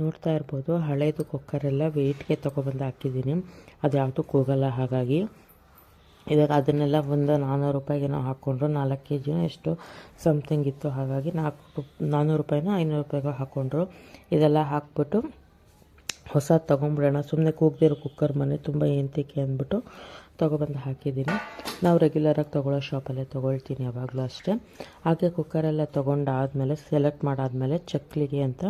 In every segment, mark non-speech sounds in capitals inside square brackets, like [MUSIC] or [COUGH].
ನೋಡ್ತಾ ಇರ್ಬೋದು. ಹಳೇದು ಕುಕ್ಕರೆಲ್ಲ ವೆಯ್ಟ್ಗೆ ತೊಗೊಬಂದು ಹಾಕಿದ್ದೀನಿ. ಅದು ಯಾವುದೂ ಕೂಗಲ್ಲ ಹಾಗಾಗಿ. ಇವಾಗ ಅದನ್ನೆಲ್ಲ ಒಂದು ನಾನ್ನೂರು ರೂಪಾಯಿಗೆ ನಾವು ಹಾಕ್ಕೊಂಡ್ರು ನಾಲ್ಕು ಕೆ ಜಿನೋ ಎಷ್ಟು ಸಮಥಿಂಗ್ ಇತ್ತು. ಹಾಗಾಗಿ ನಾಲ್ಕು ನಾನ್ನೂರು ರೂಪಾಯಿನೋ ಐನೂರು ರೂಪಾಯಿಗೋ ಹಾಕ್ಕೊಂಡ್ರು. ಇದೆಲ್ಲ ಹಾಕ್ಬಿಟ್ಟು ಹೊಸ ತೊಗೊಂಬಿಡೋಣ. ಸುಮ್ಮನೆ ಕೂಗ್ದಿರೋ ಕುಕ್ಕರ್ ಮನೆ ತುಂಬ ಏಂತಿಕೆ ಅಂದ್ಬಿಟ್ಟು ತೊಗೊಬಂದು ಹಾಕಿದ್ದೀನಿ. ನಾವು ರೆಗ್ಯುಲರಾಗಿ ತೊಗೊಳ್ಳೋ ಶಾಪಲ್ಲೇ ತೊಗೊಳ್ತೀನಿ ಯಾವಾಗಲೂ ಅಷ್ಟೇ. ಹಾಗೆ ಕುಕ್ಕರೆಲ್ಲ ತೊಗೊಂಡಾದಮೇಲೆ ಸೆಲೆಕ್ಟ್ ಮಾಡಾದಮೇಲೆ ಚಕ್ಲಿಗೆ ಅಂತ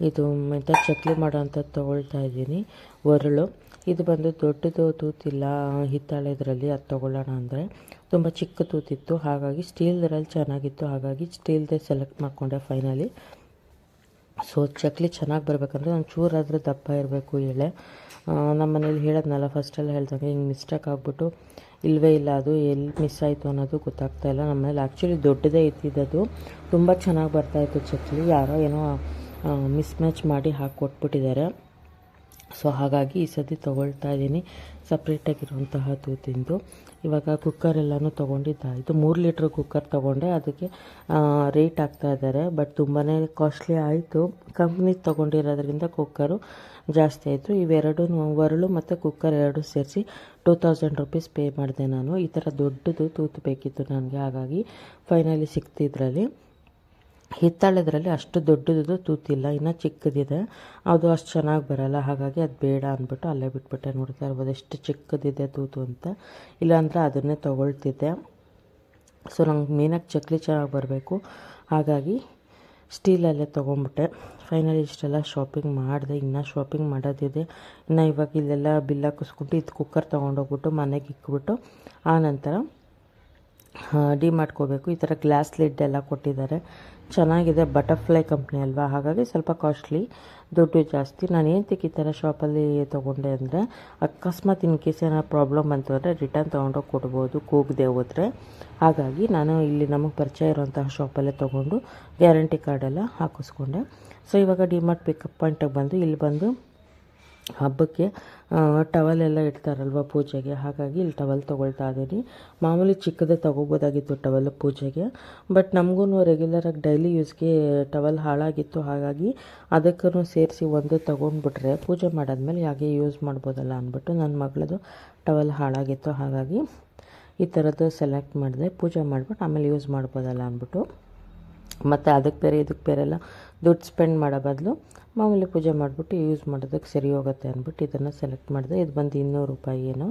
ಇದು ಮೆಂತ ಚಕ್ಲಿ ಮಾಡೋ ಅಂಥದ್ದು ತೊಗೊಳ್ತಾ ಇದ್ದೀನಿ. ಒರಳು. ಇದು ಬಂದು ದೊಡ್ಡದು ತೂತಿಲ್ಲ. ಹಿತ್ತಾಳೆ ಇದರಲ್ಲಿ ಅದು ತೊಗೊಳ್ಳೋಣ ಅಂದರೆ. ತುಂಬ ಚಿಕ್ಕ ತೂತಿತ್ತು. ಹಾಗಾಗಿ ಸ್ಟೀಲ್ದ್ರಲ್ಲಿ ಚೆನ್ನಾಗಿತ್ತು. ಹಾಗಾಗಿ ಸ್ಟೀಲ್ದೇ ಸೆಲೆಕ್ಟ್ ಮಾಡಿಕೊಂಡೆ ಫೈನಲಿ. ಸೊ, ಚಕ್ಲಿ ಚೆನ್ನಾಗಿ ಬರಬೇಕಂದ್ರೆ ಒಂದು ಚೂರಾದರೂ ದಪ್ಪ ಇರಬೇಕು ಎಳೆ. ನಮ್ಮ ಮನೇಲಿ ಹೇಳೋದ್ನಲ್ಲ ಫಸ್ಟೆಲ್ಲ ಹೇಳ್ದಂಗೆ ಹಿಂಗೆ ಮಿಸ್ಟೇಕ್ ಆಗಿಬಿಟ್ಟು ಇಲ್ಲವೇ ಇಲ್ಲ, ಅದು ಎಲ್ಲಿ ಮಿಸ್ ಆಯಿತು ಅನ್ನೋದು ಗೊತ್ತಾಗ್ತಾ ಇಲ್ಲ ನಮ್ಮ ಮನೇಲಿ ಆ್ಯಕ್ಚುಲಿ ದೊಡ್ಡದೇ ಇದ್ದಿದ್ದದು. ತುಂಬ ಚೆನ್ನಾಗಿ ಬರ್ತಾಯಿತ್ತು ಚಕ್ಲಿ ಯಾರೋ ಏನೋ ಮಿಸ್ ಮ್ಯಾಚ್ ಮಾಡಿ ಹಾಕಿ ಕೊಟ್ಬಿಟ್ಟಿದ್ದಾರೆ ಸೊ ಹಾಗಾಗಿ ಈ ಸತಿ ತೊಗೊಳ್ತಾ ಇದ್ದೀನಿ. ಸಪ್ರೇಟಾಗಿರುವಂತಹ ತೂತಿಂದು ಇವಾಗ ಕುಕ್ಕರ್ ಎಲ್ಲನೂ ತೊಗೊಂಡಿದ್ದಾಯಿತು ಮೂರು ಲೀಟ್ರ್ ಕುಕ್ಕರ್ ತೊಗೊಂಡೆ. ಅದಕ್ಕೆ ರೇಟ್ ಆಗ್ತಾ ಇದ್ದಾರೆ. ಬಟ್ ತುಂಬಾ ಕಾಸ್ಟ್ಲಿ ಆಯಿತು. ಕಂಪ್ನಿ ತೊಗೊಂಡಿರೋದ್ರಿಂದ ಕುಕ್ಕರು ಜಾಸ್ತಿ ಆಯಿತು. ಇವೆರಡು ಒರಳು ಮತ್ತು ಕುಕ್ಕರ್ ಎರಡು ಸೇರಿಸಿ ಟೂ ತೌಸಂಡ್ ರುಪೀಸ್ ಪೇ ಮಾಡಿದೆ ನಾನು. ಈ ಥರ ದೊಡ್ಡದು ತೂತು ಬೇಕಿತ್ತು ನನಗೆ. ಹಾಗಾಗಿ ಫೈನಲಿ ಸಿಕ್ತಿದ್ರಲ್ಲಿ. ಹಿತ್ತಾಳೆದ್ರಲ್ಲಿ ಅಷ್ಟು ದೊಡ್ಡದು ತೂತಿಲ್ಲ, ಇನ್ನು ಚಿಕ್ಕದಿದೆ. ಅದು ಅಷ್ಟು ಚೆನ್ನಾಗಿ ಬರಲ್ಲ, ಹಾಗಾಗಿ ಅದು ಬೇಡ ಅಂದ್ಬಿಟ್ಟು ಅಲ್ಲೇ ಬಿಟ್ಬಿಟ್ಟೆ ನೋಡ್ತಾ ಇರ್ಬೋದು. ಎಷ್ಟು ಚಿಕ್ಕದಿದೆ ತೂತು ಅಂತ. ಇಲ್ಲಾಂದರೆ ಅದನ್ನೇ ತೊಗೊಳ್ತಿದ್ದೆ. ಸೊ, ನಂಗೆ ಮೇನಾಗಿ ಚಕ್ಲಿ ಚೆನ್ನಾಗಿ ಬರಬೇಕು. ಹಾಗಾಗಿ ಸ್ಟೀಲಲ್ಲೇ ತೊಗೊಂಬಿಟ್ಟೆ. ಫೈನಲಿ ಇಷ್ಟೆಲ್ಲ ಶಾಪಿಂಗ್ ಮಾಡಿದೆ. ಇನ್ನೂ ಶಾಪಿಂಗ್ ಮಾಡೋದಿದೆ. ಇನ್ನು ಇವಾಗ ಇಲ್ಲೆಲ್ಲ ಬಿಲ್ ಕುಸ್ಕೊಂಡು ಇದು ಕುಕ್ಕರ್ ತೊಗೊಂಡೋಗ್ಬಿಟ್ಟು ಮನೆಗೆ ಇಕ್ಬಿಟ್ಟು ಆ ನಂತರ ಡಿ ಮಾಡ್ಕೋಬೇಕು ಈ ಥರ ಗ್ಲಾಸ್ ಲಿಡ್ ಎಲ್ಲ ಕೊಟ್ಟಿದ್ದಾರೆ. ಚೆನ್ನಾಗಿದೆ ಬಟರ್ಫ್ಲೈ ಕಂಪ್ನಿ ಅಲ್ವಾ? ಹಾಗಾಗಿ ಸ್ವಲ್ಪ ಕಾಸ್ಟ್ಲಿ ದುಡ್ಡು ಜಾಸ್ತಿ. ನಾನು ಏನಕ್ಕೆ ಈ ಥರ ಶಾಪಲ್ಲಿ ತೊಗೊಂಡೆ ಅಂದರೆ, ಅಕಸ್ಮಾತ್ ಇನ್ ಕೇಸ್ ಏನಾದ್ರು ಪ್ರಾಬ್ಲಮ್ ಬಂತು ಅಂದರೆ ರಿಟರ್ನ್ ತೊಗೊಂಡೋಗಿ ಕೊಡ್ಬೋದು, ಕೂಗದೆ ಹೋದರೆ. ಹಾಗಾಗಿ ನಾನು ಇಲ್ಲಿ ನಮಗೆ ಪರಿಚಯ ಇರುವಂತಹ ಶಾಪಲ್ಲೇ ತೊಗೊಂಡು ಗ್ಯಾರಂಟಿ ಕಾರ್ಡೆಲ್ಲ ಹಾಕಿಸ್ಕೊಂಡೆ. ಸೊ ಇವಾಗ ಡಿಮಾರ್ಟ್ ಪಿಕಪ್ ಪಾಯಿಂಟಿಗೆ ಬಂದು, ಇಲ್ಲಿ ಬಂದು ಹಬ್ಬಕ್ಕೆ ಟವಲ್ ಎಲ್ಲ ಇಡ್ತಾರಲ್ವ ಪೂಜೆಗೆ? ಹಾಗಾಗಿ ಇಲ್ಲಿ ಟವಲ್ ತೊಗೊಳ್ತಾ ಇದ್ದೀನಿ. ಮಾಮೂಲಿ ಚಿಕ್ಕದೇ ತೊಗೋಬೋದಾಗಿತ್ತು ಟವಲ್ ಪೂಜೆಗೆ. ಬಟ್ ನಮಗೂ ರೆಗ್ಯುಲರಾಗಿ ಡೈಲಿ ಯೂಸ್ಗೆ ಟವಲ್ ಹಾಳಾಗಿತ್ತು. ಹಾಗಾಗಿ ಅದಕ್ಕೂ ಸೇರಿಸಿ ಒಂದು ತೊಗೊಂಡ್ಬಿಟ್ರೆ ಪೂಜೆ ಮಾಡಾದ್ಮೇಲೆ ಹಾಗೆ ಯೂಸ್ ಮಾಡ್ಬೋದಲ್ಲ ಅಂದ್ಬಿಟ್ಟು ನನ್ನ ಮಗಳದು ಟವಲ್ ಹಾಳಾಗಿತ್ತು. ಹಾಗಾಗಿ ಈ ಥರದ್ದು ಸೆಲೆಕ್ಟ್ ಮಾಡಿದೆ ಪೂಜೆ ಮಾಡಿಬಿಟ್ಟು ಆಮೇಲೆ ಯೂಸ್ ಮಾಡ್ಬೋದಲ್ಲ ಅಂದ್ಬಿಟ್ಟು. ಮತ್ತು ಅದಕ್ಕೆ ಬೇರೆ, ಇದಕ್ಕೆ ಬೇರೆ ಎಲ್ಲ ದುಡ್ಡು ಸ್ಪೆಂಡ್ ಮಾಡೋ ಬದಲು ಮಾಮೂಲಿ ಪೂಜೆ ಮಾಡಿಬಿಟ್ಟು ಯೂಸ್ ಮಾಡೋದಕ್ಕೆ ಸರಿ ಹೋಗುತ್ತೆ ಅಂದ್ಬಿಟ್ಟು ಇದನ್ನು ಸೆಲೆಕ್ಟ್ ಮಾಡಿದೆ. ಇದು ಬಂದು ಇನ್ನೂರು ರೂಪಾಯಿ ಏನು.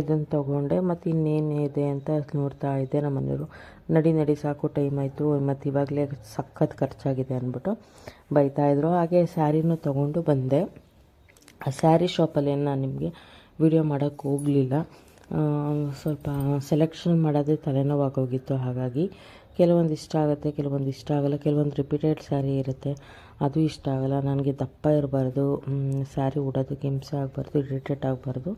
ಇದನ್ನು ತೊಗೊಂಡೆ. ಮತ್ತು ಇನ್ನೇನು ಇದೆ ಅಂತ ನೋಡ್ತಾ ಇದ್ದೆ ನಮ್ಮ ಮನೆಯವರು ನಡಿ ನಡಿ, ಸಾಕು ಟೈಮ್ ಆಯಿತು. ಮತ್ತು ಇವಾಗಲೇ ಸಖತ್ ಖರ್ಚಾಗಿದೆ ಅಂದ್ಬಿಟ್ಟು ಬೈತಾಯಿದ್ರು ಹಾಗೆ ಸ್ಯಾರಿನೂ ತೊಗೊಂಡು ಬಂದೆ. ಆ ಸ್ಯಾರಿ ಶಾಪಲ್ಲಿ ನಾನು ನಿಮಗೆ ವಿಡಿಯೋ ಮಾಡೋಕ್ಕೆ ಹೋಗಲಿಲ್ಲ. ಸ್ವಲ್ಪ ಸೆಲೆಕ್ಷನ್ ಮಾಡೋದೇ ತಲೆನೋವಾಗೋಗಿತ್ತು. ಹಾಗಾಗಿ ಕೆಲವೊಂದು ಇಷ್ಟ ಆಗುತ್ತೆ, ಕೆಲವೊಂದು ಇಷ್ಟ ಆಗಲ್ಲ, ಕೆಲವೊಂದು ರಿಪೀಟೆಡ್ ಸ್ಯಾರಿ ಇರುತ್ತೆ. ಅದು ಇಷ್ಟ ಆಗಲ್ಲ. ನನಗೆ ದಪ್ಪ ಇರಬಾರ್ದು ಸ್ಯಾರಿ ಉಡೋದಕ್ಕೆ ಹಿಂಸೆ ಆಗಬಾರ್ದು ಇರಿಟೇಟ್ ಆಗಬಾರ್ದು.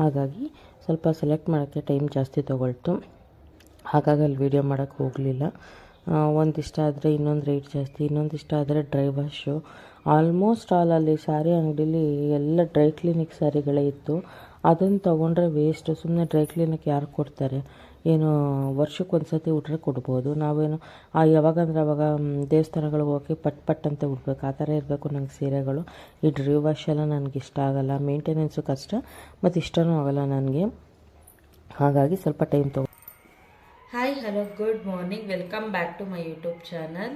ಹಾಗಾಗಿ ಸ್ವಲ್ಪ ಸೆಲೆಕ್ಟ್ ಮಾಡೋಕ್ಕೆ ಟೈಮ್ ಜಾಸ್ತಿ ತೊಗೊಳ್ತು. ಹಾಗಾಗಿ ಅಲ್ಲಿ ವೀಡಿಯೋ ಮಾಡೋಕ್ಕೆ ಹೋಗಲಿಲ್ಲ. ಒಂದಿಷ್ಟ ಆದರೆ ಇನ್ನೊಂದು ರೇಟ್ ಜಾಸ್ತಿ, ಇನ್ನೊಂದು ಇಷ್ಟ ಆದರೆ ಡ್ರೈ ವಾಶು ಆಲ್ಮೋಸ್ಟ್ ಆಲ್ ಅಲ್ಲಿ ಸ್ಯಾರಿ ಅಂಗಡೀಲಿ ಎಲ್ಲ ಡ್ರೈ ಕ್ಲೀನಿಕ್ ಸ್ಯಾರಿಗಳೇ ಇತ್ತು. ಅದನ್ನು ತೊಗೊಂಡ್ರೆ ವೇಸ್ಟು ಸುಮ್ಮನೆ ಡ್ರೈ ಕ್ಲೀನಿಕ್ ಯಾರು ಕೊಡ್ತಾರೆ? ಏನು ವರ್ಷಕ್ಕೆ ಒಂದು ಸತಿ ಉಟ್ರೆ ಕೊಡ್ಬೋದು. ನಾವೇನು, ಆ ಯಾವಾಗಂದ್ರೆ ಅವಾಗ ದೇವಸ್ಥಾನಗಳಿಗೆ ಹೋಗಿ ಪಟ್ ಪಟ್ ಅಂತ ಉಡ್ಬೇಕು ಆ ಥರ ಇರಬೇಕು ನಂಗೆ ಸೀರೆಗಳು. ಈ ಡ್ರೀ ವಾಶ್ ಎಲ್ಲ ನನಗೆ ಇಷ್ಟ ಆಗಲ್ಲ. ಮೇಂಟೆನೆನ್ಸು ಕಷ್ಟ, ಮತ್ತು ಇಷ್ಟನೂ ಆಗಲ್ಲ ನನಗೆ. ಹಾಗಾಗಿ ಸ್ವಲ್ಪ ಟೈಮ್ ತಗೋ hi hello good morning welcome back to my YouTube channel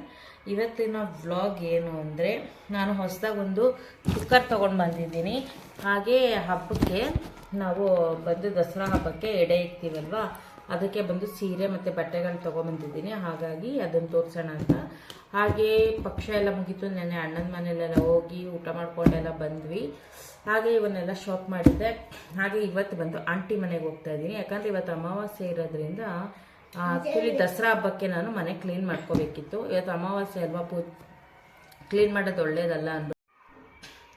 ಇವತ್ತಿನ ವ್ಲಾಗ್ ಏನು ಅಂದರೆ, ನಾನು ಹೊಸದಾಗಿ ಒಂದು ಕುಕ್ಕರ್ ತೊಗೊಂಡು ಬಂದಿದ್ದೀನಿ. ಹಾಗೆ ಹಬ್ಬಕ್ಕೆ ನಾವು ಬಂದು ದಸರಾ ಹಬ್ಬಕ್ಕೆ ಎಡೆ ಇಕ್ತೀವಲ್ವಾ? ಅದಕ್ಕೆ ಬಂದು ಸೀರೆ ಮತ್ತು ಬಟ್ಟೆಗಳು ತೊಗೊಂಬಂದಿದ್ದೀನಿ. ಹಾಗಾಗಿ ಅದನ್ನು ತೋರಿಸೋಣ ಅಂತ. ಹಾಗೆ ಪಕ್ಷ ಎಲ್ಲ ಮುಗೀತು. ನೆನೆ ಅಣ್ಣನ ಮನೆಯಲ್ಲೆಲ್ಲ ಹೋಗಿ ಊಟ ಮಾಡ್ಕೊಂಡೆಲ್ಲ ಬಂದ್ವಿ. ಹಾಗೆ ಇವನ್ನೆಲ್ಲ ಶಾಪ್ ಮಾಡಿದ್ದೆ. ಹಾಗೆ ಇವತ್ತು ಬಂದು ಆಂಟಿ ಮನೆಗೆ ಹೋಗ್ತಾ ಇದ್ದೀನಿ. ಯಾಕಂದರೆ ಇವತ್ತು ಅಮಾವಾಸ್ಯೆ ಇರೋದ್ರಿಂದ ಆ್ಯಕ್ಚುಲಿ ದಸರಾ ಹಬ್ಬಕ್ಕೆ ನಾನು ಮನೆ ಕ್ಲೀನ್ ಮಾಡ್ಕೋಬೇಕಿತ್ತು. ಇವತ್ತು ಅಮಾವಾಸ್ಯೆ ಅಲ್ವಾ ಪೂ ಕ್ಲೀನ್ ಮಾಡೋದು ಒಳ್ಳೇದಲ್ಲ ಅಂದ್ಬಿಟ್ಟು.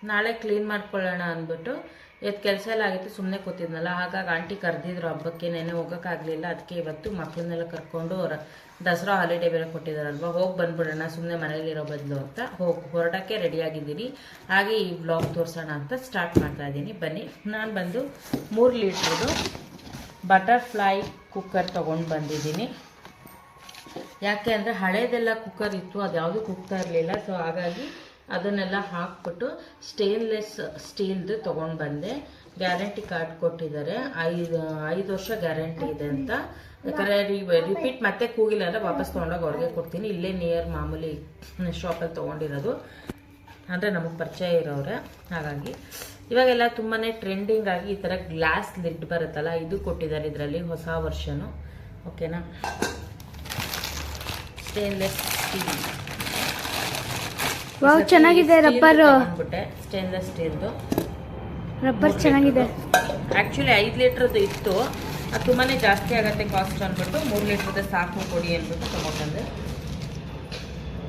ನಾಳೆ ಕ್ಲೀನ್ ಮಾಡ್ಕೊಳ್ಳೋಣ ಅಂದ್ಬಿಟ್ಟು ಇವತ್ತು ಕೆಲಸ ಎಲ್ಲ ಆಗಿತ್ತು ಸುಮ್ಮನೆ ಕೂತಿದ್ನಲ್ಲ. ಹಾಗಾಗಿ ಆಂಟಿ ಕರೆದಿದ್ರು ಹಬ್ಬಕ್ಕೆ. ನೆನೆ ಹೋಗೋಕ್ಕಾಗಲಿಲ್ಲ. ಅದಕ್ಕೆ ಇವತ್ತು ಮಕ್ಕಳನ್ನೆಲ್ಲ ಕರ್ಕೊಂಡು ಅವ್ರ ದಸರಾ ಹಾಲಿಡೇ ಬೇರೆ ಕೊಟ್ಟಿದ್ದಾರಲ್ವ? ಹೋಗಿ ಬಂದ್ಬಿಡೋಣ ಸುಮ್ಮನೆ ಮನೇಲಿರೋ ಬದಲು ಅಂತ. ಹೋಗಿ, ಹೊರಡೋಕ್ಕೆ ರೆಡಿಯಾಗಿದ್ದೀನಿ ಹಾಗೆ ಈ ಬ್ಲಾಗ್ ತೋರಿಸೋಣ ಅಂತ ಸ್ಟಾರ್ಟ್ ಮಾಡ್ತಾ ಇದ್ದೀನಿ. ಬನ್ನಿ. ನಾನು ಬಂದು ಮೂರು ಲೀಟ್ರದು ಬಟರ್ಫ್ಲೈ ಕುಕ್ಕರ್ ತೊಗೊಂಡು ಬಂದಿದ್ದೀನಿ. ಯಾಕೆ ಅಂದರೆ ಹಳೇದೆಲ್ಲ ಕುಕ್ಕರ್ ಇತ್ತು ಅದು ಯಾವುದು ಕುಗ್ತಾ ಇರಲಿಲ್ಲ. ಸೊ ಹಾಗಾಗಿ ಅದನ್ನೆಲ್ಲ ಹಾಕ್ಬಿಟ್ಟು ಸ್ಟೇನ್ಲೆಸ್ ಸ್ಟೀಲ್ದು ತೊಗೊಂಡು ಬಂದೆ. ಗ್ಯಾರಂಟಿ ಕಾರ್ಡ್ ಕೊಟ್ಟಿದ್ದಾರೆ. ಐದು ಐದು ವರ್ಷ ಗ್ಯಾರಂಟಿ ಇದೆ ಅಂತ. ಯಾಕಂದರೆ ರಿಪೀಟ್ ಮತ್ತೆ ಕೂಗಿಲ್ಲ ಅಂದರೆ ವಾಪಸ್ ತೊಗೊಂಡೋಗಿ ಅವ್ರಿಗೆ ಕೊಡ್ತೀನಿ. ಇಲ್ಲೇ ನಿಯರ್ ಮಾಮೂಲಿ ಶಾಪಲ್ಲಿ ತೊಗೊಂಡಿರೋದು. ಅಂದರೆ ನಮಗೆ ಪರಿಚಯ ಇರೋರೆ. ಹಾಗಾಗಿ ಇವಾಗೆಲ್ಲ ತುಂಬಾ ಟ್ರೆಂಡಿಂಗ್ ಆಗಿ ಈ ಥರ ಗ್ಲಾಸ್ ಲಿಡ್ ಬರುತ್ತಲ್ಲ, ಇದು ಕೊಟ್ಟಿದ್ದಾರೆ ಇದರಲ್ಲಿ ಹೊಸ ವರ್ಷನು ಓಕೆನಾ ಸ್ಟೇನ್ಲೆಸ್ ಸ್ಟೀಲ್ ವಾವ್ ಚೆನ್ನಾಗಿದೆ ರಬ್ಬರ್. ಸ್ಟೇನ್ಲೆಸ್ ಸ್ಟೀಲ್ದು ರಬ್ಬರ್ ಚೆನ್ನಾಗಿದೆ. ಆ್ಯಕ್ಚುಲಿ ಐದು ಲೀಟ್ರದ್ದು ಇತ್ತು. ಅದು ತುಂಬಾ ಜಾಸ್ತಿ ಆಗುತ್ತೆ ಕಾಸ್ಟ್ ಅಂದ್ಬಿಟ್ಟು ಮೂರು ಲೀಟ್ರದ ಸಾಕು ಕೊಡಿ ಅಂದ್ಬಿಟ್ಟು ತೊಗೊಂಡೆ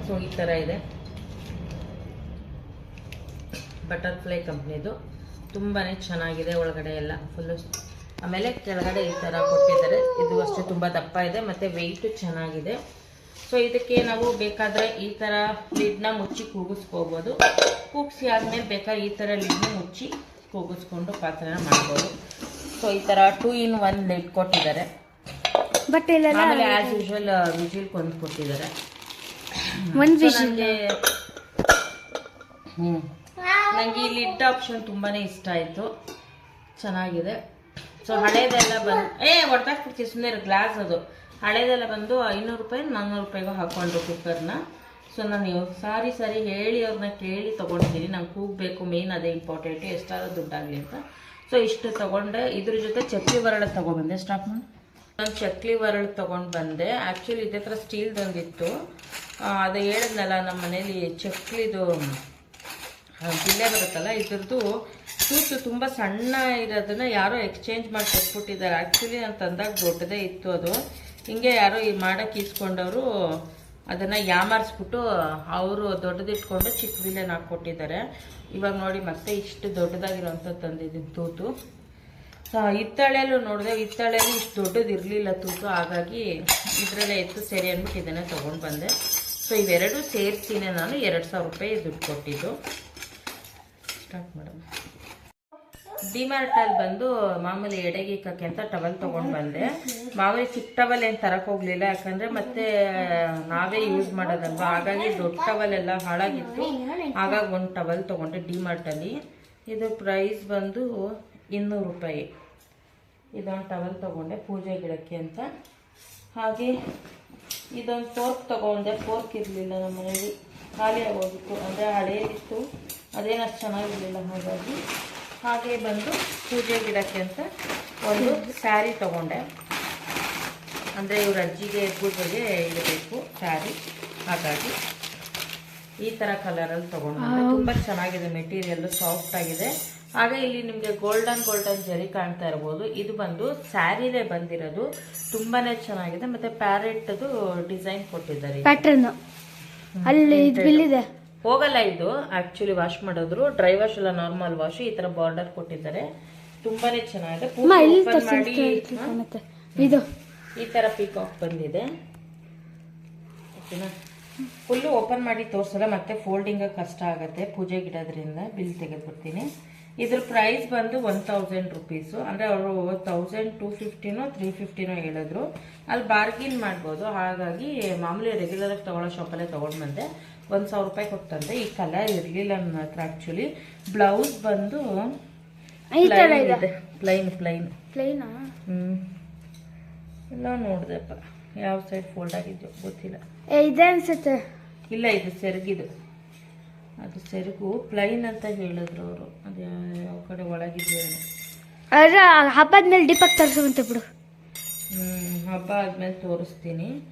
ಸೊ ಈ ಥರ ಇದೆ. ಬಟರ್ಫ್ಲೈ ಕಂಪ್ನಿದು ತುಂಬಾ ಚೆನ್ನಾಗಿದೆ ಒಳಗಡೆ ಎಲ್ಲ. ಫುಲ್ಲು ಆಮೇಲೆ ಕೆಳಗಡೆ ಈ ಥರ ಕೊಟ್ಟಿದ್ದಾರೆ. ಇದು ಅಷ್ಟೇ ತುಂಬ ದಪ್ಪ ಇದೆ ಮತ್ತು ವೆಯ್ಟು ಚೆನ್ನಾಗಿದೆ. ಸೊ ಇದಕ್ಕೆ ನಾವು ಬೇಕಾದರೆ ಈ ಥರ ಲಿಡ್ನ ಮುಚ್ಚಿ ಕೂಗಿಸ್ಕೋಬೋದು. ಕೂಗಿಸಿ ಆದಮೇಲೆ ಬೇಕಾದ್ರೆ ಈ ಥರ ಲಿಡ್ನ ಮುಚ್ಚಿ ಕೂಗಿಸ್ಕೊಂಡು ಪಾತ್ರೆನ ಮಾಡ್ಬೋದು. ಸೊ ಈ ಥರ ಟೂ ಇನ್ ಒನ್ ಲಿಡ್ ಕೊಟ್ಟಿದ್ದಾರೆ. ಬಟ್ ಇಲ್ಲೆಲ್ಲ ಆಮೇಲೆ ಆ್ಯಸ್ ಯೂಶುವಲ್ ವಿಜಿಲ್ ಕೊಂದು ಕೊಟ್ಟಿದ್ದಾರೆ. ಒಂದು ಹ್ಞೂ ನನಗೆ ನಂಗೆ ಈ ಲಿಡ್ ಆಪ್ಷನ್ ತುಂಬಾನೇ ಇಷ್ಟ ಆಯ್ತು. ಚೆನ್ನಾಗಿದೆ. ಸೊ ಹಳೇದೆಲ್ಲ ಬಂದು ಏ ಹೊಡ್ತಾಕ್ಬಿಡ್ತೀವಿ ಸುಮ್ಮನೆ ಗ್ಲಾಸ್ ಅದು. ಹಳೇದೆಲ್ಲ ಬಂದು ಐನೂರು ರೂಪಾಯಿ ನಾನ್ನೂರು ರೂಪಾಯಿಗೂ ಹಾಕೊಂಡ್ರು ಕುಕ್ಕರ್ನ ಸೊ ನಾನು ಸಾರಿ ಸಾರಿ ಹೇಳಿ ಅವ್ರನ್ನ ಕೇಳಿ ತೊಗೊಂಡಿದ್ದೀನಿ ನಂಗೆ ಕೂಗಬೇಕು ಮೇನ್ ಅದೇ ಇಂಪಾರ್ಟೆಂಟ್ ಎಷ್ಟಾದ್ರೂ ದುಡ್ಡಾಗಲಿ ಅಂತ. ಸೊ ಇಷ್ಟು ತೊಗೊಂಡೆ. ಇದ್ರ ಜೊತೆ ಚಕ್ಲಿ ಬರಳ ತೊಗೊಬಂದೆ ಸ್ಟಾಪ್ ಮಾಡಿ. ನಾನು ಚಕ್ಲಿ ವರಳು ತೊಗೊಂಡು ಬಂದೆ ಆ್ಯಕ್ಚುಲಿ ಇದೇ ಥರ ಸ್ಟೀಲ್ದೊಂದಿತ್ತು. ಅದು ಹೇಳಿದ್ನಲ್ಲ ನಮ್ಮ ಮನೇಲಿ ಚಕ್ಲಿದು ಬಿಲ್ಲೆ ಬರುತ್ತಲ್ಲ, ಇದ್ರದ್ದು ತೂತು ತುಂಬ ಸಣ್ಣ ಇರೋದನ್ನ ಯಾರೋ ಎಕ್ಸ್ಚೇಂಜ್ ಮಾಡಿ ಕೊಟ್ಬಿಟ್ಟಿದ್ದಾರೆ ಆ್ಯಕ್ಚುಲಿ ನಾನು ತಂದಾಗ ದೊಡ್ಡದೇ ಇತ್ತು ಅದು. ಹಿಂಗೆ ಯಾರೋ ಈ ಮಾಡಕ್ಕೆ ಇಸ್ಕೊಂಡವರು ಅದನ್ನು ಯಾಮಾರಿಸ್ಬಿಟ್ಟು ಅವರು ದೊಡ್ಡದಿಟ್ಕೊಂಡು ಚಿಕ್ಕ ಬಿಲ್ಲೆನ ಹಾಕ್ಕೊಟ್ಟಿದ್ದಾರೆ ಇವಾಗ ನೋಡಿ ಮತ್ತೆ ಇಷ್ಟು ದೊಡ್ಡದಾಗಿರೋಂಥ ತಂದಿದ್ದೀನಿ ತೂತು. ಸೊ ಹಿತ್ತಾಳೆಯಲ್ಲೂ ನೋಡಿದೆ ಹಿತ್ತಾಳೆಯಲ್ಲಿ ಇಷ್ಟು ದೊಡ್ಡದು ಇರಲಿಲ್ಲ ತೂತು. ಹಾಗಾಗಿ ಇದರಲ್ಲೇ ಎತ್ತು ಸರಿ ಅಂದ್ಬಿಟ್ಟು ಇದನ್ನೇ ತೊಗೊಂಡು ಬಂದೆ. ಸೊ ಇವೆರಡೂ ಸೇರಿಸಿನೇ ನಾನು ಎರಡು ಸಾವಿರ ರೂಪಾಯಿ ದುಡ್ಡು ಕೊಟ್ಟಿದ್ದು. ಸ್ಟಾರ್ಟ್ ಮಾಡೋಣ. ಡಿಮಾರ್ಟಲ್ಲಿ ಬಂದು ಮಾಮೂಲಿ ಎಡೆಗೆ ಇಕ್ಕಕ್ಕೆ ಅಂತ ಟವಲ್ ತೊಗೊಂಡು ಬಂದೆ. ಮಾಮೂಲಿ ಚಿಕ್ಕ ಟವಲ್ ಏನು ತರಕ್ಕೆ ಹೋಗ್ಲಿಲ್ಲ, ಯಾಕಂದರೆ ಮತ್ತೆ ನಾವೇ ಯೂಸ್ ಮಾಡೋದಲ್ವಾ? ಹಾಗಾಗಿ ದೊಡ್ಡ ಟವಲ್ ಎಲ್ಲ ಹಾಳಾಗಿತ್ತು. ಹಾಗಾಗಿ ಒಂದು ಟವಲ್ ಡಿಮಾರ್ಟ್ ಡಿಮಾರ್ಟಲ್ಲಿ ಇದು ಪ್ರೈಸ್ ಬಂದು ಇನ್ನೂರು ರೂಪಾಯಿ. ಇದೊಂದು ಟವಲ್ ತಗೊಂಡೆ ಪೂಜೆ ಗಿಡಕ್ಕೆ ಅಂತ. ಹಾಗೆ ಇದೊಂದು ಫೋರ್ಕ್ ತಗೊಂಡೆ. ಫೋರ್ಕ್ ಇರಲಿಲ್ಲ ನಮ್ಮ ಮನೇಲಿ. ಖಾಲಿ ಆಗೋಗಿತ್ತು. ಅಂದರೆ ಹಳೇದಿತ್ತು. ಅದೇನಷ್ಟು ಚೆನ್ನಾಗಿರಲಿಲ್ಲ ಹಾಗಾಗಿ. ಹಾಗೆ ಬಂದು ಪೂಜೆ ಗಿಡಕ್ಕೆ ಅಂತ ಒಂದು ಸ್ಯಾರಿ ತಗೊಂಡೆ. ಅಂದರೆ ಇವ್ರ ಅಜ್ಜಿಗೆ ಪೂಜೆಗೆ ಇಡಬೇಕು ಸ್ಯಾರಿ. ಹಾಗಾಗಿ ಈ ಥರ ಕಲರಲ್ಲಿ ತೊಗೊಂಡು ತುಂಬ ಚೆನ್ನಾಗಿದೆ ಮೆಟೀರಿಯಲ್ಲು ಸಾಫ್ಟ್ ಆಗಿದೆ. ಹಾಗೆ ಇಲ್ಲಿ ನಿಮಗೆ ಗೋಲ್ಡನ್ ಗೋಲ್ಡನ್ ಜರಿ ಕಾಣ್ತಾ ಇರ್ಬೋದು. ಇದು ಬಂದು ಸ್ಯಾರಿನೇ ಬಂದಿರೋದು. ತುಂಬಾ ಚೆನ್ನಾಗಿದೆ. ಮತ್ತೆ ಪ್ಯಾರೆಟ್ದು ಡಿಸೈನ್ ಕೊಟ್ಟಿದ್ದಾರೆ. ಪ್ಯಾಟ್ರನ್ ಅಲ್ಲಿ ಇದು ಬಿಲ್ ಇದೆ ಹೋಗಲ್ಲ ಇದು. ಆಕ್ಚುಲಿ ವಾಶ್ ಮಾಡಿದ್ರು. ಡ್ರೈ ವಾಶ್ ಅಲ್ಲ ನಾರ್ಮಲ್ ವಾಶ್ ಈ ತರ ಬಾರ್ಡರ್ ಕೊಟ್ಟಿದ್ದಾರೆ. ತುಂಬಾನೇ ಚೆನ್ನಾಗಿದೆ. ಇದು. ಈ ತರ ಪೀಕಾಕ್ ಬಂದಿದೆ. ಓಕೆನಾ? ಫುಲ್ಲು ಓಪನ್ ಮಾಡಿ ತೋರ್ಸಲ್ಲ ಮತ್ತೆ ಫೋಲ್ಡಿಂಗ್ ಕಷ್ಟ ಆಗುತ್ತೆ. ಪೂಜೆ ಗಿಡದ್ರಿಂದ ಬಿಲ್ ತೆಗೆದ್ಬಿಡ್ತೀನಿ. ಇದ್ರ ಪ್ರೈಸ್ ಬಂದು ಒನ್ ತೌಸಂಡ್ ರುಪೀಸು ಅಂದ್ರೆ ಅವರು ತೌಸಂಡ್ ಟೂ ಫಿಫ್ಟಿನೋ ತ್ರೀ ಫಿಫ್ಟಿನೋ ಹೇಳಿದ್ರು. ಅಲ್ಲಿ ಬಾರ್ಗಿನ್ ಮಾಡ್ಬೋದು. ಹಾಗಾಗಿ ಮಾಮೂಲಿ ರೆಗ್ಯುಲರಾಗಿ ತಗೊಳ್ಳೋ ಶಾಪಲ್ಲೇ ತಗೊಂಡ್ ಬಂದೆ ಒಂದು ಸಾವಿರ ರೂಪಾಯಿ ಕೊಟ್ಟಂತೆ. ಈ ಕಲರ್ ಇರಲಿಲ್ಲ ನನ್ನ ಹತ್ರ ಆ್ಯಕ್ಚುಲಿ ಬ್ಲೌಸ್ ಬಂದು ಪ್ಲೈನ್ ಪ್ಲೈನ್ ಪ್ಲೈನ್ ಹ್ಮ್. ಎಲ್ಲ ನೋಡಿದೆಪ್ಪ ಯಾವ ಸೈಡ್ ಫೋಲ್ಡ್ ಆಗಿದ್ಯೋ ಗೊತ್ತಿಲ್ಲ. ಇದೆ ಅನ್ಸುತ್ತೆ. ಇಲ್ಲ ಇದು ಸೆರಗಿದು. ಅದು ಸೆರಗು. ಪ್ಲೈನ್ ಅಂತ ಹೇಳಿದ್ರು ಅವರು. ಅದು ಯಾವ- ಕಡೆ ಒಳಗಿದೆಯೋ ಹಬ್ಬದ ಮೇಲೆ ಡಿಪಕ್ ದೀಪಕ್ ತರಿಸುವಂತೆ ಬಿಡು. ಹ್ಮ್ ಹಬ್ಬ ಆದ್ಮೇಲೆ ತೋರಿಸ್ತೀನಿ.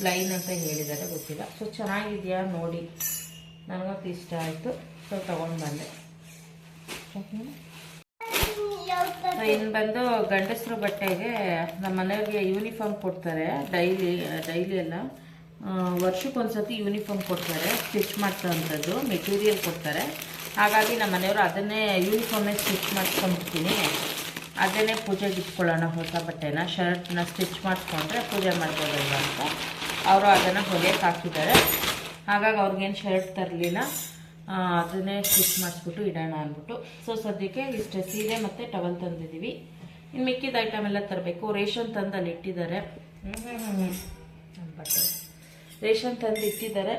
ಪ್ಲೈನ್ ಅಂತ ಹೇಳಿದ್ದಾರೆ ಗೊತ್ತಿಲ್ಲ. ಸೊ ಚೆನ್ನಾಗಿದೆಯಾ ನೋಡಿ. ನನಗಂತೂ ಇಷ್ಟ ಆಯಿತು. ಸೊ ತೊಗೊಂಡು ಬಂದೆ. ಇನ್ನು ಬಂದು ಗಂಡಸರು ಬಟ್ಟೆಗೆ ನಮ್ಮ ಮನೆಯವ್ರಿಗೆ ಯೂನಿಫಾರ್ಮ್ ಕೊಡ್ತಾರೆ. ಡೈಲಿ ಡೈಲಿ ಎಲ್ಲ ವರ್ಷಕ್ಕೊಂದ್ಸತಿ ಯೂನಿಫಾರ್ಮ್ ಕೊಡ್ತಾರೆ. ಸ್ಟಿಚ್ ಮಾಡ್ತಂಥದ್ದು ಮೆಟೀರಿಯಲ್ ಕೊಡ್ತಾರೆ. ಹಾಗಾಗಿ ನಮ್ಮ ಮನೆಯವರು ಅದನ್ನೇ ಯೂನಿಫಾರ್ಮೇ ಸ್ಟಿಚ್ ಮಾಡ್ಸ್ಕೊಂಡ್ಬಿಡ್ತೀನಿ. ಅದನ್ನೇ ಪೂಜೆಗೆ ಇಟ್ಕೊಳ್ಳೋಣ ಹೊಸ ಬಟ್ಟೆನ, ಶರ್ಟ್ನ ಸ್ಟಿಚ್ ಮಾಡಿಸ್ಕೊಂಡ್ರೆ ಪೂಜೆ ಮಾಡ್ಬೋದಲ್ವ ಅಂತ. ಅವರು ಅದನ್ನು ಹೊಲಿಯಕ್ಕೆ ಹಾಕಿದ್ದಾರೆ. ಹಾಗಾಗಿ ಅವ್ರಿಗೇನು ಶರ್ಟ್ ತರಲಿಲ್ಲ. ಅದನ್ನೇ ಸ್ಟಿಚ್ ಮಾಡಿಸ್ಬಿಟ್ಟು ಇಡೋಣ ಅಂದ್ಬಿಟ್ಟು. ಸೊ ಸದ್ಯಕ್ಕೆ ಇಷ್ಟೇ ಸೀರೆ ಮತ್ತು ಟವಲ್ ತಂದಿದ್ದೀವಿ ಇನ್ನು ಮಿಕ್ಕಿದ ಐಟಮ್ ಎಲ್ಲ ತರಬೇಕು. ರೇಷನ್ ತಂದು ಅಲ್ಲಿ ಇಟ್ಟಿದ್ದಾರೆ. ರೇಷನ್ ತಂದು ಇಟ್ಟಿದ್ದಾರೆ.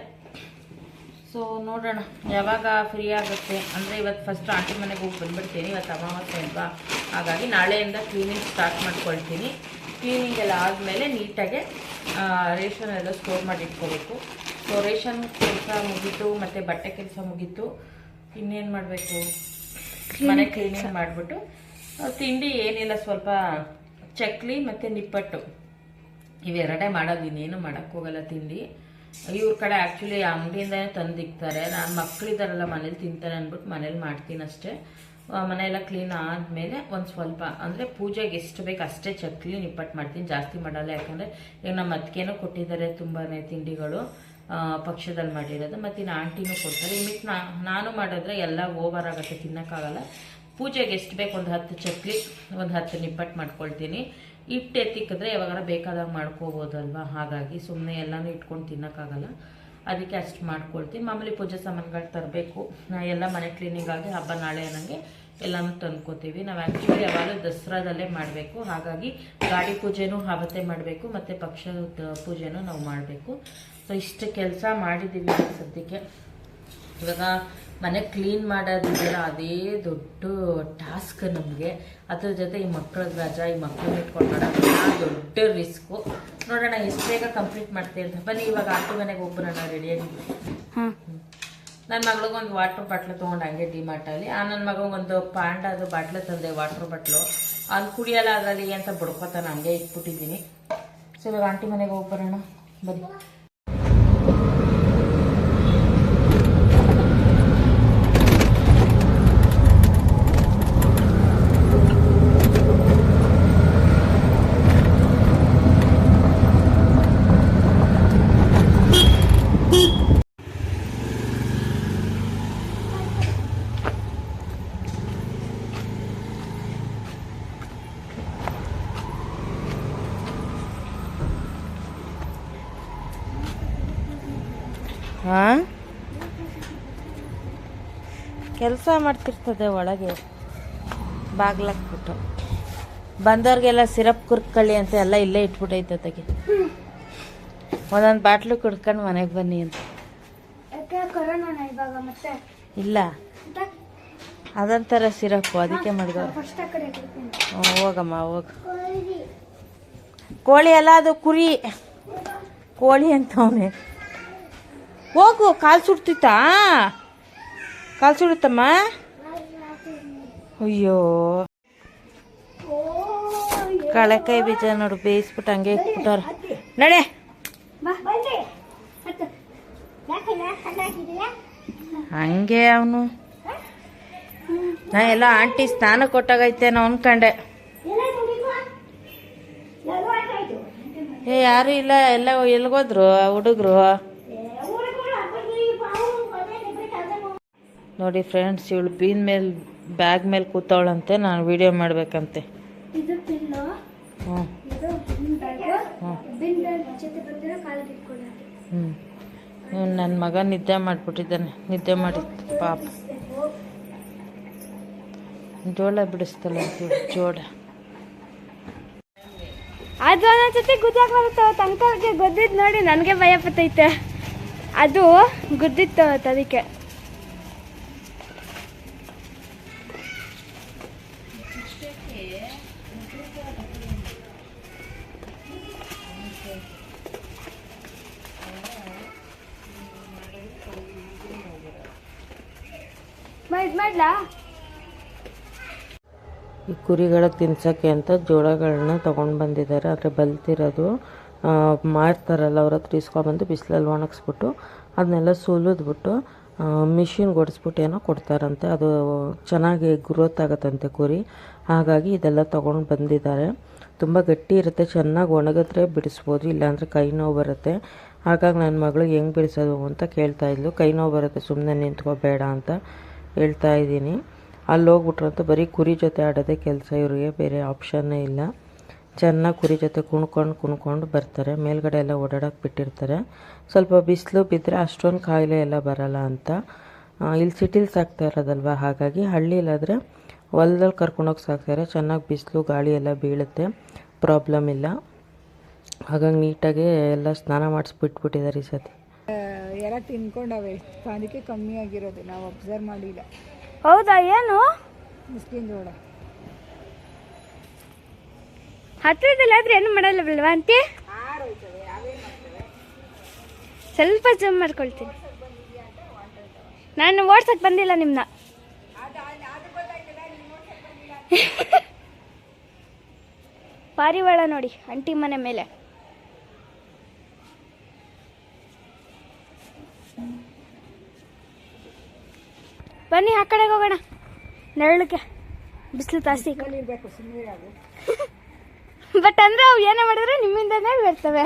ಸೊ ನೋಡೋಣ. ಯಾವಾಗ ಫ್ರೀ ಆಗುತ್ತೆ. ಅಂದರೆ ಇವತ್ತು ಫಸ್ಟ್ ಆಂಟಿ ಮನೆಗೆ ಹೋಗಿ ಬಂದ್ಬಿಡ್ತೀನಿ. ಇವತ್ತು ಅಮಾವಾಸ್ಯೆ ಅಲ್ವಾ? ಹಾಗಾಗಿ ನಾಳೆಯಿಂದ ಕ್ಲೀನಿಂಗ್ ಸ್ಟಾರ್ಟ್ ಮಾಡ್ಕೊಳ್ತೀನಿ. ಕ್ಲೀನಿಂಗ್ ಎಲ್ಲ ಆದಮೇಲೆ ನೀಟಾಗೆ ರೇಷನ್ ಎಲ್ಲ ಸ್ಟೋರ್ ಮಾಡಿ ಇಟ್ಕೋಬೇಕು. ಸೊ ರೇಷನ್ ಕೆಲಸ ಮುಗೀತು ಮತ್ತು ಬಟ್ಟೆ ಕೆಲಸ ಮುಗೀತು. ಇನ್ನೇನು ಮಾಡಬೇಕು? ಮನೆ ಕ್ಲೀನಿಂಗ್ ಮಾಡಿಬಿಟ್ಟು ತಿಂಡಿ ಏನಿಲ್ಲ ಸ್ವಲ್ಪ ಚಕ್ಲಿ ಮತ್ತು ನಿಪ್ಪಟ್ಟು. ಇವೆರಡೇ ಮಾಡೋದು ಇನ್ನೇನು ಮಾಡೋಕ್ಕೋಗಲ್ಲ ತಿಂಡಿ. ಇವ್ರ ಕಡೆ ಆ್ಯಕ್ಚುಲಿ ಅಂಗಡಿಯಿಂದನೇ ತಂದಿಕ್ತಾರೆ. ನಾನು ಮಕ್ಕಳಿದಾರಲ್ಲ ಮನೇಲಿ ತಿಂತಾರೆ ಅಂದ್ಬಿಟ್ಟು ಮನೇಲಿ ಮಾಡ್ತೀನಿ ಅಷ್ಟೇ. ಆ, ಮನೆಯೆಲ್ಲ ಕ್ಲೀನ್ ಆದಮೇಲೆ ಒಂದು ಸ್ವಲ್ಪ ಅಂದರೆ ಪೂಜೆಗೆ ಎಷ್ಟು ಬೇಕು ಅಷ್ಟೇ ಚಕ್ಲಿ ನಿಪ್ಪಟ್ಟು ಮಾಡ್ತೀನಿ ಜಾಸ್ತಿ ಮಾಡಲ್ಲ. ಯಾಕಂದರೆ ಈಗ ನಮ್ಮ ಅತ್ತಿಗೆನೂ ಕೊಟ್ಟಿದ್ದಾರೆ ತುಂಬಾ ತಿಂಡಿಗಳು ಪಕ್ಷದಲ್ಲಿ ಮಾಡಿರೋದು. ಮತ್ತು ಇನ್ನು ಆಂಟಿನೂ ಕೊಡ್ತಾರೆ. ಇಮಿಟ್ ನಾನು ಮಾಡಿದ್ರೆ ಎಲ್ಲ ಓವರ್ ಆಗುತ್ತೆ ತಿನ್ನೋಕ್ಕಾಗಲ್ಲ. ಪೂಜೆಗೆ ಎಷ್ಟು ಬೇಕು ಒಂದು ಹತ್ತು ಚಕ್ಲಿ ಒಂದು ಹತ್ತು ನಿಪ್ಪಟ್ಟು ಮಾಡ್ಕೊಳ್ತೀನಿ. ಹಿಟ್ಟು ಎತ್ತಿಕ್ಕಿದ್ರೆ ಯಾವಾಗಾರ ಬೇಕಾದಾಗ ಮಾಡ್ಕೋಬೋದಲ್ವಾ? ಹಾಗಾಗಿ ಸುಮ್ಮನೆ ಎಲ್ಲನೂ ಇಟ್ಕೊಂಡು ತಿನ್ನೋಕ್ಕಾಗಲ್ಲ. ಅದಕ್ಕೆ ಅಷ್ಟು ಮಾಡ್ಕೊಳ್ತೀನಿ. ಮಾಮೂಲಿ ಪೂಜೆ ಸಾಮಾನುಗಳು ತರಬೇಕು. ಎಲ್ಲ ಮನೆ ಕ್ಲೀನಿಂಗ್ ಆಗಿ ಹಬ್ಬ ನಾಳೆ ಅನ್ನಂಗೆ ಎಲ್ಲನೂ ತಂದ್ಕೋತೀವಿ. ನಾವು ಆ್ಯಕ್ಚುಲಿ ಯಾವಾಗಲೂ ದಸರಾದಲ್ಲೇ ಮಾಡಬೇಕು. ಹಾಗಾಗಿ ಗಾಡಿ ಪೂಜೆನೂ ಆವತ್ತೇ ಮಾಡಬೇಕು, ಮತ್ತು ಪಕ್ಷದ ಪೂಜೆನೂ ನಾವು ಮಾಡಬೇಕು. ಸೊ ಇಷ್ಟು ಕೆಲಸ ಮಾಡಿದ್ದೀವಿ ಸದ್ಯಕ್ಕೆ. ಇವಾಗ ಮನೆ ಕ್ಲೀನ್ ಮಾಡೋದಿದೆಯಲ್ಲ ಅದೇ ದೊಡ್ಡ ಟಾಸ್ಕ್ ನಮಗೆ. ಅದ್ರ ಜೊತೆ ಈ ಮಕ್ಕಳ ರಜಾ ಈ ಮಕ್ಕಳನ್ನ ಇಟ್ಕೊಂಡು ದೊಡ್ಡ ರಿಸ್ಕು ನೋಡೋಣ, ಎಷ್ಟು ಬೇಗ ಕಂಪ್ಲೀಟ್ ಮಾಡ್ತೀವಿ ಅಂತ ಬನ್ನಿ, ಇವಾಗ ಆಟೋ ಮನೆಗೆ ಹೋಗ್ಬರೋಣ ರೆಡಿಯಾಗಿ ನನ್ನ ಮಗಳಿಗೆ ಒಂದು ವಾಟ್ರ್ ಬಾಟ್ಲು ತೊಗೊಂಡು ಹಂಗೆ ಡಿಮಾರ್ಟಲ್ಲಿ ಆ ನನ್ನ ಒಂದು ಪಾಂಡದು ಬಾಟ್ಲು ತಂದೆ ವಾಟ್ರ್ ಬಾಟ್ಲು ಅದು ಕುಡಿಯಲ್ಲ ಅದರಲ್ಲಿ ಅಂತ ಬಡ್ಕೋತಾನೆ ಹಂಗೆ ಇಟ್ಬಿಟ್ಟಿದ್ದೀನಿ. ಸೊ ಇವಾಗ ಆಂಟಿ ಮನೆಗೆ ಹೋಗ್ಬರೋಣ ಬನ್ನಿ. ಹಾಂ? ಕೆಲಸ ಮಾಡ್ತಿರ್ತದೆ ಒಳಗೆ. ಬಾಗ್ಲಾಕ್ಬಿಟ್ಟು. ಬಂದವ್ರಿಗೆಲ್ಲ ಸಿರಪ್ ಕುರ್ಕೊಳ್ಳಿ ಅಂತ ಎಲ್ಲ ಇಲ್ಲೇ ಇಟ್ಬಿಟ್ಟೈತೆ ಒಂದೊಂದು ಬಾಟ್ಲು ಕುಡ್ಕೊಂಡು ಮನೆಗೆ ಬನ್ನಿ ಅಂತ. ಇಲ್ಲ. ಅದೊಂಥರ ಸಿರಪ್ಪು ಅದಕ್ಕೆ ಮಾಡಿದವ್ರು. ಹೋಗಮ್ಮ ಹೋಗ. ಕೋಳಿ ಅಲ್ಲ ಅದು ಕುರಿ. ಕೋಳಿ ಅಂತವನೆ ಹೋಗು, ಕಾಲು ಸುಡ್ತಿತ್ತಾ? ಕಾಲು ಸುಡುತ್ತಮ್ಮ? ಅಯ್ಯೋ. ಕಳೆಕಾಯಿ ಬೀಜ ನೋಡು, ಬೇಯಿಸ್ಬಿಟ್ಟು ಹಂಗೆ ಇಟ್ಬಿಟ್ಟಾರ ನಡೆ. ಹಂಗೆ ಅವನು. ನಾ ಎಲ್ಲ ಆಂಟಿ ಸ್ನಾನ ಅನ್ಕಂಡೆ ನೋಡಿಲ್ವಾ ಎಲ್ಲರೂ ಆಯ್ತಾಯ್ತು ಏ, ಯಾರು ಇಲ್ಲ, ಎಲ್ಲ ಎಲ್ಗೋದ್ರು, ಹುಡುಗರು? ನೋಡಿ ಫ್ರೆಂಡ್ಸ್ ಇವಳು ಬೀನ್ ಮೇಲೆ ಬ್ಯಾಗ್ ಮೇಲೆ ಕೂತವಳಂತೆ ನಾನು ವಿಡಿಯೋ ಮಾಡಬೇಕಂತೆ. ಹ್ಞೂ ಹ್ಞೂ ಹ್ಞೂ ನನ್ನ ಮಗ ನಿದ್ದೆ ಮಾಡಿಬಿಟ್ಟಿದ್ದಾನೆ. ನಿದ್ದೆ ಮಾಡಿ. ಪಾಪ. ಜೋಳ ಬಿಡಿಸ್ತಲ್ಲ ಜೋಳ. ಅದು ಒಂದೊಂದ್ಸತಿ ಗುದ್ದಾಗ ಬರುತ್ತೆ ಅವತ್ತು ಅಂಕಲ್ಗೆ ಗುದ್ದಿದ್ದು ನೋಡಿ ನನಗೆ ಭಯ ಪತ್ತೈತೆ ಅದು ಗುದ್ದಿತ್ತು ಅದಕ್ಕೆ. ಈ ಕುರಿಗಳ ತಿನ್ಸೋಕ್ಕೆ ಅಂತ ಜೋಳಗಳನ್ನ ತಗೊಂಡ್ ಬಂದಿದ್ದಾರೆ ಆದರೆ ಬಲ್ತಿರೋದು ಮಾರ್ತಾರಲ್ಲ, ಅವ್ರ ಹತ್ರ ಇಸ್ಕೊಂಡ್ಬಂದು ಬಿಸಿಲಲ್ಲಿ ಒಣಗಿಸ್ಬಿಟ್ಟು ಅದನ್ನೆಲ್ಲ ಸುಲಿದ್ಬಿಟ್ಟು ಮಿಷಿನ್ ಓಡಿಸ್ಬಿಟ್ಟು ಏನೋ ಕೊಡ್ತಾರಂತೆ. ಅದು ಚೆನ್ನಾಗಿ ಗ್ರೋತ್ ಆಗುತ್ತಂತೆ ಕುರಿ. ಹಾಗಾಗಿ ಇದೆಲ್ಲ ತೊಗೊಂಡು ಬಂದಿದ್ದಾರೆ. ತುಂಬ ಗಟ್ಟಿ ಇರುತ್ತೆ. ಚೆನ್ನಾಗಿ ಒಣಗಿದ್ರೆ ಬಿಡಿಸ್ಬೋದು, ಇಲ್ಲಾಂದರೆ ಕೈ ನೋವು ಬರುತ್ತೆ. ಹಾಗಾಗಿ ನನ್ನ ಮಗಳು ಹೆಂಗೆ ಬಿಡಿಸೋದು ಅಂತ ಕೇಳ್ತಾಯಿದ್ಲು ಕೈ ನೋವು ಬರುತ್ತೆ ಸುಮ್ಮನೆ ನಿಂತ್ಕೋಬೇಡ ಅಂತ. ಹೇಳ್ತಾ ಇದ್ದೀನಿ. ಅಲ್ಲಿ ಹೋಗ್ಬಿಟ್ರಂತೂ ಬರೀ ಕುರಿ ಜೊತೆ ಆಡೋದೇ ಕೆಲಸ, ಇವರಿಗೆ ಬೇರೆ ಆಪ್ಷನ್ನೇ ಇಲ್ಲ. ಚೆನ್ನಾಗಿ ಕುರಿ ಜೊತೆ ಕುಣ್ಕೊಂಡು ಕುಣ್ಕೊಂಡು ಬರ್ತಾರೆ. ಮೇಲ್ಗಡೆ ಎಲ್ಲ ಓಡಾಡೋಕೆ ಬಿಟ್ಟಿರ್ತಾರೆ. ಸ್ವಲ್ಪ ಬಿಸಿಲು ಬಿದ್ದರೆ ಅಷ್ಟೊಂದು ಕಾಯಿಲೆ ಎಲ್ಲ ಬರಲ್ಲ ಅಂತ. ಇಲ್ಲಿ ಸಿಟಿಲಿ ಸಾಕ್ತಾ ಇರೋದಲ್ವ? ಹಾಗಾಗಿ ಹಳ್ಳಿಲಾದರೆ ಹೊಲದಲ್ಲಿ ಕರ್ಕೊಂಡೋಗಿ ಸಾಕ್ತಾರೆ ಚೆನ್ನಾಗಿ ಬಿಸಿಲು, ಗಾಳಿ ಎಲ್ಲ ಬೀಳುತ್ತೆ. ಪ್ರಾಬ್ಲಮ್ ಇಲ್ಲ. ಹಾಗಾಗಿ ನೀಟಾಗಿ ಎಲ್ಲ ಸ್ನಾನ ಮಾಡಿಸ್ಬಿಟ್ಬಿಟ್ಟಿದ್ದಾರೆ ಈ ಸತಿ. ಎಲ್ಲ ತಿನ್ಕೊಂಡವೆ. ಅದಕ್ಕೆ ಕಮ್ಮಿ ಆಗಿರೋದು. ನಾವು ಅಬ್ಸರ್ವ್ ಮಾಡಿಲ್ಲ. ಹೌದಾ? ಏನು? ಮುಸ್ಲಿಂ ಜೋಳ. ಹತ್ತಿರದಲ್ಲಾದ್ರೆ ಏನು ಮಾಡಲ್ಲ ಅಂತೆ ಸ್ವಲ್ಪ ಜಮ್ ಮಾಡ್ಕೊಳ್ತೀನಿ. ನಾನು ವಾಟ್ಸಪ್ ಬಂದಿಲ್ಲ ನಿಮ್ನ. ಪಾರಿವಾಳ ನೋಡಿ ಅಂಟಿ ಮನೆ ಮೇಲೆ. ಬನ್ನಿ ಆ ಕಡೆಗೆ ಹೋಗೋಣ. ನೆರಳಿಗೆ. ಬಿಸಿಲು ಜಾಸ್ತಿ ಬಟ್ [LAUGHS] ಅಂದ್ರೆ ಅವು ಏನೇ ಮಾಡಿದ್ರೆ ನಿಮ್ಮಿಂದನೇ ಬರ್ತವೆ.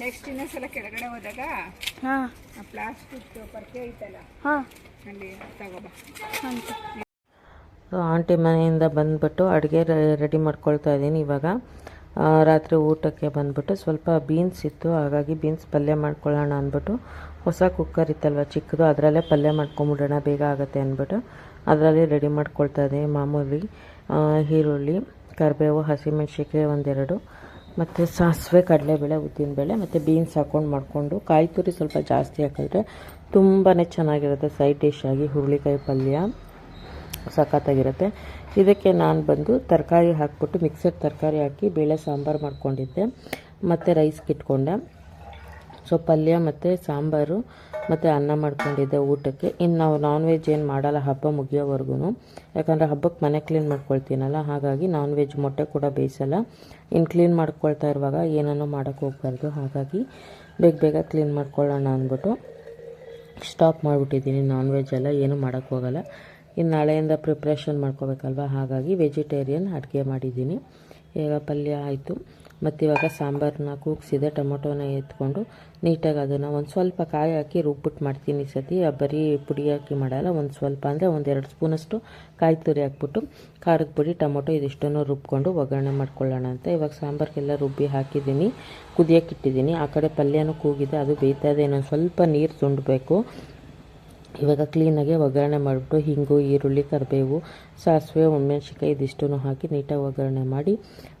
ನೆಕ್ಸ್ಟ್ ಇನ್ನೊಂದ್ಸಲ ಕೆಳಗಡೆ ಹೋದಾಗ ಹಾ. ಆ ಪ್ಲಾಸ್ಟಿಕ್ ಪರ್ಕೆ ಐತಲ್ಲ ಹಾ. ಅಲ್ಲಿ ತಗೋಬಾ ಅಂತ ಸೊ ಆಂಟಿ ಮನೆಯಿಂದ ಬಂದ್ಬಿಟ್ಟು ಅಡುಗೆ ರೆಡಿ ಮಾಡ್ಕೊಳ್ತಾ ಇದ್ದೀನಿ ಇವಾಗ. ರಾತ್ರಿ ಊಟಕ್ಕೆ ಬಂದ್ಬಿಟ್ಟು ಸ್ವಲ್ಪ ಬೀನ್ಸ್ ಇತ್ತು. ಹಾಗಾಗಿ ಬೀನ್ಸ್ ಪಲ್ಯ ಮಾಡ್ಕೊಳ್ಳೋಣ ಅಂದ್ಬಿಟ್ಟು ಹೊಸ ಕುಕ್ಕರ್ ಇತ್ತಲ್ವ ಚಿಕ್ಕದು, ಅದರಲ್ಲೇ ಪಲ್ಯ ಮಾಡ್ಕೊಂಬಿಡೋಣ, ಬೇಗ ಆಗುತ್ತೆ ಅಂದ್ಬಿಟ್ಟು ಅದರಲ್ಲಿ ರೆಡಿ ಮಾಡ್ಕೊಳ್ತಾ ಇದ್ದೀನಿ ಮಾಮೂಲಿ ಈರುಳ್ಳಿ, ಕರಿಬೇವು, ಹಸಿಮೆಣ್ಸಿನ್ಕಾಯಿ ಒಂದೆರಡು, ಮತ್ತು ಸಾಸಿವೆ, ಕಡಲೆಬೇಳೆ, ಉದ್ದಿನಬೇಳೆ, ಮತ್ತು ಬೀನ್ಸ್ ಹಾಕ್ಕೊಂಡು ಮಾಡಿಕೊಂಡು ಕಾಯಿ ತುರಿ ಸ್ವಲ್ಪ ಜಾಸ್ತಿ ಹಾಕಿದ್ರೆ ತುಂಬಾ ಚೆನ್ನಾಗಿರುತ್ತೆ. ಸೈಡ್ ಡಿಶ್ ಆಗಿ ಹುರುಳಿಕಾಯಿ ಪಲ್ಯ. ಸಖತ್ತಾಗಿರುತ್ತೆ. ಇದಕ್ಕೆ ನಾನು ಬಂದು ತರಕಾರಿ ಹಾಕ್ಬಿಟ್ಟು ಮಿಕ್ಸರ್ ತರಕಾರಿ ಹಾಕಿ ಬೇಳೆ ಸಾಂಬಾರು ಮಾಡ್ಕೊಂಡಿದ್ದೆ. ಮತ್ತು ರೈಸ್ಗೆ ಇಟ್ಕೊಂಡೆ. ಸೊ ಪಲ್ಯ ಮತ್ತು ಸಾಂಬಾರು ಮತ್ತು ಅನ್ನ ಮಾಡ್ಕೊಂಡಿದ್ದೆ ಊಟಕ್ಕೆ. ಇನ್ನು ನಾವು ನಾನ್ ವೆಜ್ ಏನು ಮಾಡಲ್ಲ, ಹಬ್ಬ ಮುಗಿಯೋವರೆಗೂ ಯಾಕಂದರೆ ಹಬ್ಬಕ್ಕೆ ಮನೆ ಕ್ಲೀನ್ ಮಾಡ್ಕೊಳ್ತೀನಲ್ಲ, ಹಾಗಾಗಿ ನಾನ್ ವೆಜ್ ಮೊಟ್ಟೆ ಕೂಡ ಬೇಯಿಸಲ್ಲ. ಇನ್ನು ಕ್ಲೀನ್ ಮಾಡ್ಕೊಳ್ತಾ ಇರುವಾಗ ಏನನ್ನೂ ಮಾಡೋಕ್ಕೆ ಹೋಗ್ಬಾರ್ದು. ಹಾಗಾಗಿ ಬೇಗ ಬೇಗ ಕ್ಲೀನ್ ಮಾಡ್ಕೊಳ್ಳೋಣ ಅಂದ್ಬಿಟ್ಟು ಸ್ಟಾಪ್ ಮಾಡಿಬಿಟ್ಟಿದ್ದೀನಿ ನಾನ್ ವೆಜ್ ಎಲ್ಲ, ಏನೂ ಮಾಡೋಕ್ಕೆ ಹೋಗಲ್ಲ. ಇನ್ನು ನಾಳೆಯಿಂದ ಪ್ರಿಪ್ರೇಷನ್ ಮಾಡ್ಕೋಬೇಕಲ್ವ? ಹಾಗಾಗಿ ವೆಜಿಟೇರಿಯನ್ ಅಡುಗೆ ಮಾಡಿದ್ದೀನಿ. ಈಗ ಪಲ್ಯ ಆಯಿತು. ಮತ್ತು ಇವಾಗ ಸಾಂಬಾರನ್ನ ಕೂಗಿಸಿದೆ, ಟೊಮೊಟೊನ ಎತ್ಕೊಂಡು ನೀಟಾಗಿ ಅದನ್ನು ಒಂದು ಸ್ವಲ್ಪ ಕಾಯಿ ಹಾಕಿ ರುಬ್ಬಿಟ್ಟು ಮಾಡ್ತೀನಿ ಈ ಸತಿ. ಬರೀ ಪುಡಿ ಹಾಕಿ ಮಾಡಲ್ಲ, ಒಂದು ಸ್ವಲ್ಪ ಅಂದರೆ ಒಂದೆರಡು ಸ್ಪೂನಷ್ಟು ಕಾಯಿ ತುರಿ ಹಾಕ್ಬಿಟ್ಟು ಖಾರದ ಪುಡಿ, ಟೊಮೊಟೊ ಇದಿಷ್ಟನ್ನು ರುಬ್ಕೊಂಡು ಒಗ್ಗರಣೆ ಮಾಡ್ಕೊಳ್ಳೋಣ ಅಂತ. ಇವಾಗ ಸಾಂಬಾರಿಗೆಲ್ಲ ರುಬ್ಬಿ ಹಾಕಿದ್ದೀನಿ. ಕುದಿಯೋಕ್ಕಿಟ್ಟಿದ್ದೀನಿ ಆ ಕಡೆ ಪಲ್ಯನೂ ಕೂಗಿದೆ, ಅದು ಬೇಯ್ತಾ ಇದೆ. ಇನ್ನೊಂದು ಸ್ವಲ್ಪ ನೀರು ತುಂಡಬೇಕು. ಇವಾಗ ಕ್ಲೀನಾಗಿ ಒಗ್ಗರಣೆ ಮಾಡಿಬಿಟ್ಟು ಹಿಂಗು, ಈರುಳ್ಳಿ, ಕರಿಬೇವು, ಸಾಸಿವೆ ಒಣಮೆಣ್ಸಿನ್ಕಾಯಿ ಇದಿಷ್ಟನ್ನು ಹಾಕಿ ನೀಟಾಗಿ ಒಗ್ಗರಣೆ ಮಾಡಿ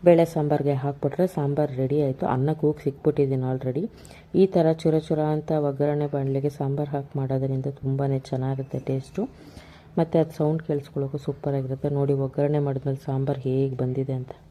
ಬೇಳೆ ಸಾಂಬಾರಿಗೆ ಹಾಕ್ಬಿಟ್ರೆ ಸಾಂಬಾರು ರೆಡಿ ಆಯಿತು. ಅನ್ನ ಕೂಗಿ ಸಿಕ್ಬಿಟ್ಟಿದ್ದೀನಿ ಆಲ್ರೆಡಿ ಈ ಥರ ಚುರ ಚುರ ಅಂತ ಒಗ್ಗರಣೆ ಬಾಣಲೆಗೆ ಸಾಂಬಾರು ಹಾಕಿ ಮಾಡೋದ್ರಿಂದ ತುಂಬಾ ಚೆನ್ನಾಗಿರುತ್ತೆ ಟೇಸ್ಟು ಮತ್ತು ಅದು ಸೌಂಡ್ ಕೇಳಿಸ್ಕೊಳ್ಳೋಕ್ಕೂ ಸೂಪರಾಗಿರುತ್ತೆ ನೋಡಿ ಒಗ್ಗರಣೆ ಮಾಡಿದ್ಮೇಲೆ ಸಾಂಬಾರು ಹೇಗೆ ಬಂದಿದೆ ಅಂತ.